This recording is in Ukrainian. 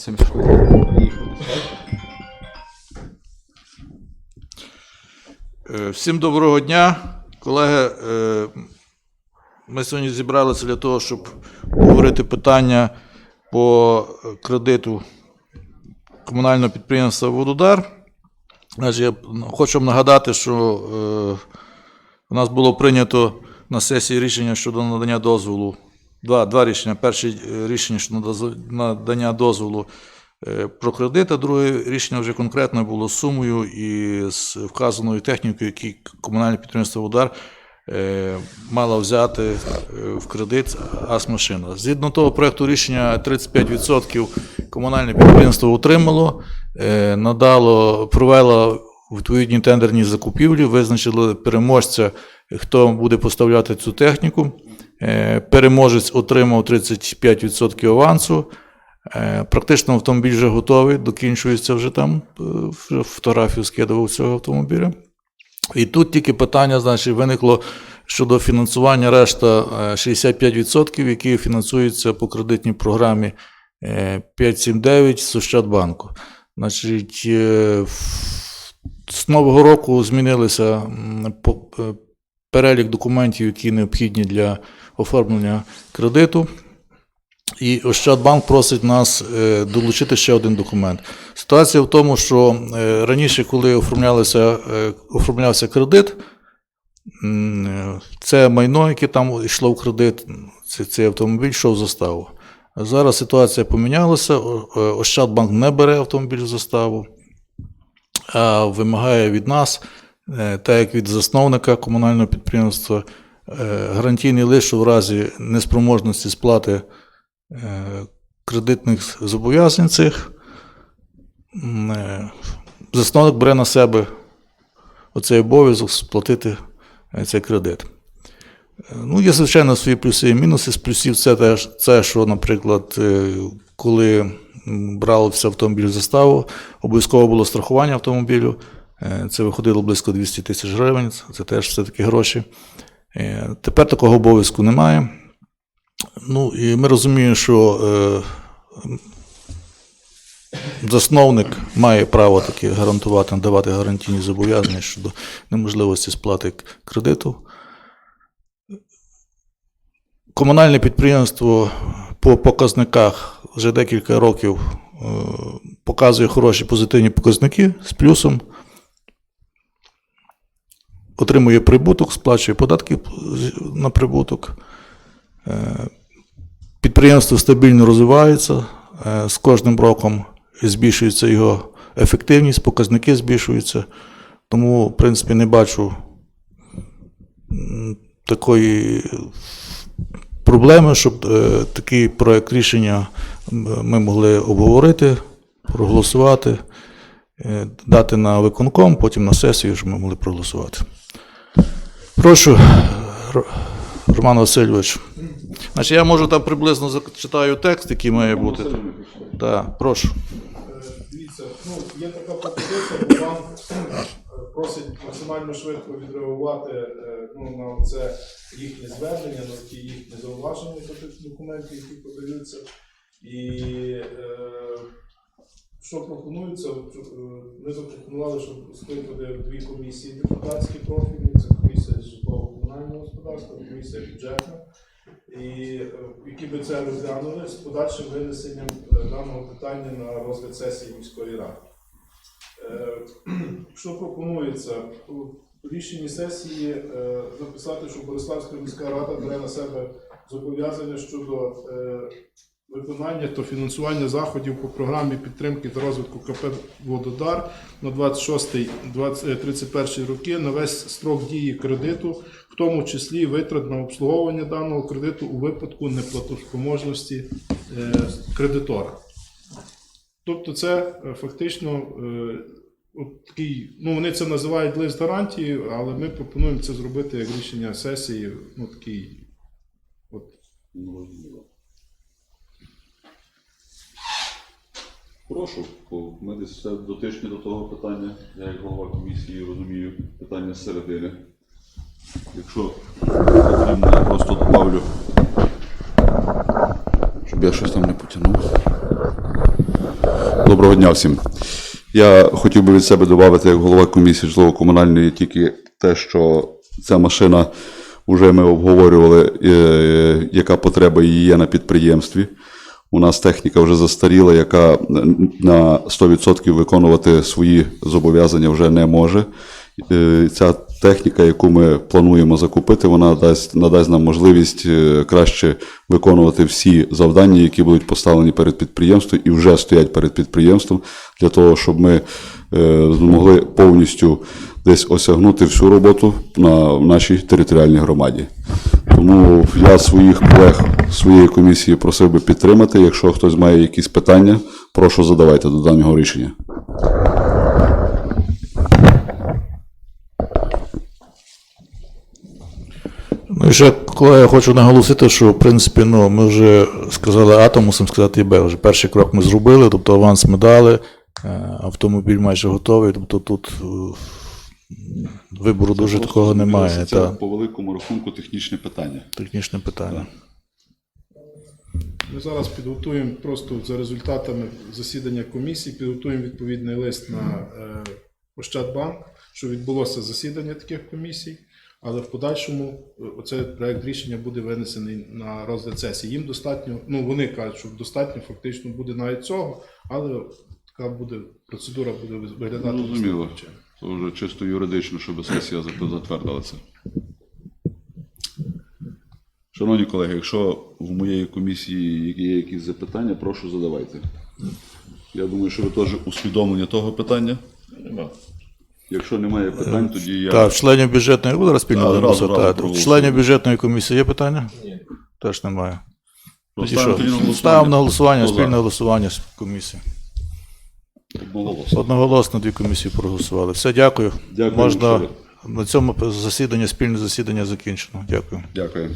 цим швидко. Е, Всім доброго дня, колеги. Е, Ми сьогодні зібралися для того, щоб говорити питання по кредиту комунального підприємства Вододар. Я хочу вам нагадати, що е, у нас було прийнято на сесії рішення щодо надання дозволу. Два, два рішення. Перше е, рішення щодо надання дозволу е, про кредит, а друге рішення вже конкретно було сумою і з вказаною технікою, які комунальне підприємство Удар е, мало взяти в кредит АС-машина. Згідно того проекту рішення 35% комунальне підприємство отримало, надало, провело відповідні тендерні закупівлі, визначили переможця, хто буде поставляти цю техніку. Е, Переможець отримав 35% авансу. Е, Практично автомобіль вже готовий, докінчується вже там, е, фотографію скидував цього автомобіля. І тут тільки питання, значить, виникло щодо фінансування решта е, 65%, які фінансуються по кредитній програмі е, 579 з Ощадбанку. Значить, з нового року змінилися перелік документів, які необхідні для оформлення кредиту. І Ощадбанк просить нас е, долучити ще один документ. Ситуація в тому, що е, раніше, коли оформлялися, е, оформлявся кредит, це майно, яке там йшло в кредит, цей автомобіль йшов в заставу. Зараз ситуація помінялася. Ощадбанк не бере автомобіль в заставу, а вимагає від нас, так як від засновника комунального підприємства, е, гарантійний що в разі неспроможності сплати е, кредитних зобов'язань цих, е, засновник бере на себе оцей обов'язок сплатити е, цей кредит. Е, Ну, є, звичайно, свої плюси і мінуси. З плюсів це, теж, це що, наприклад, е, коли брався автомобіль в заставу, обов'язково було страхування автомобілю. Е, Це виходило близько 200 тисяч гривень, це теж все-таки гроші. Е, Тепер такого обов'язку немає. Ну, і ми розуміємо, що е, засновник має право таки гарантувати, надавати гарантійні зобов'язання щодо неможливості сплати кредиту. Комунальне підприємство по показниках вже декілька років показує хороші позитивні показники з плюсом. Отримує прибуток, сплачує податки на прибуток. Е, Підприємство стабільно розвивається, е, з кожним роком збільшується його ефективність, показники збільшуються. Тому, в принципі, не бачу такої проблеми, щоб е, такий проект рішення ми могли обговорити, проголосувати, дати на виконком, потім на сесію, щоб ми могли проголосувати. Прошу, Роман Васильович. Значить, я можу там приблизно зачитаю текст, який має бути. Так, прошу. Е, Дивіться, ну є така пропозиція, бо банк е, просить максимально швидко відреагувати е, ну, на це їхнє звернення, на ті їхні зауваження до тих документів, які подаються. І е, що пропонується? Е, Ми запропонували, щоб скликати дві комісії депутатські профільні, це комісія з житлово-комунального господарства, комісія бюджетна. І е, які би це розглянули з подальшим винесенням е, даного питання на розгляд сесії міської ради. Що пропонується? У рішенні сесії записати, що Бориславська міська рада бере на себе зобов'язання щодо виконання та фінансування заходів по програмі підтримки та розвитку КП Вододар на 26-31 роки на весь строк дії кредиту, в тому числі витрат на обслуговування даного кредиту у випадку неплатоспроможності е, кредитора. Тобто, це е, фактично е, от такий, ну вони це називають лист гарантії, але ми пропонуємо це зробити як рішення сесії, ну такий от Прошу, ми десь дотичні до того питання. Я як голова комісії розумію питання середини. Якщо потрібно, я просто добавлю, щоб я щось там не потягнув. Доброго дня всім. Я хотів би від себе додати, як голова комісії житлово-комунальної, тільки те, що ця машина вже ми обговорювали, е, яка потреба її є на підприємстві. У нас техніка вже застаріла, яка на 100% виконувати свої зобов'язання вже не може. Е, Ця техніка, яку ми плануємо закупити, вона дасть, надасть нам можливість е, краще виконувати всі завдання, які будуть поставлені перед підприємством і вже стоять перед підприємством, для того, щоб ми е, змогли повністю десь осягнути всю роботу на нашій територіальній громаді. Тому я своїх колег своєї комісії просив би підтримати. Якщо хтось має якісь питання, прошу задавайте до даного рішення. Ну і ще, колеги, я хочу наголосити, що в принципі ну, ми вже сказали А, мусимо сказати і Б. Вже перший крок ми зробили, тобто аванс ми дали, е, автомобіль майже готовий, тобто тут е, вибору дуже такого немає. з'явилося Та, по великому рахунку технічне питання. технічне питання. Ми зараз підготуємо просто за результатами засідання комісії, підготуємо відповідний лист на е, Ощадбанк, що відбулося засідання таких комісій, але в подальшому е, оцей проект рішення буде винесений на розгляд сесії. Їм достатньо, ну вони кажуть, що достатньо фактично буде навіть цього, але така буде процедура буде виглядати. Ну, Зрозуміло. Це вже чисто юридично, щоб сесія затвердила це. Шановні колеги, якщо в моєї комісії є якісь запитання, прошу задавайте. Я думаю, що ви теж усвідомлені того питання. Якщо немає питань, тоді я. Так, членів бюджетної буде проголосуємо. Членів бюджетної комісії є питання? Ні. Теж немає. Ставимо на голосування. Ставимо на голосування, спільне голосування з комісії. Одноголосно. Одноголосно дві комісії проголосували. Все, дякую. Дякую, Можна на цьому засідання, спільне засідання закінчено. Дякую. Дякую.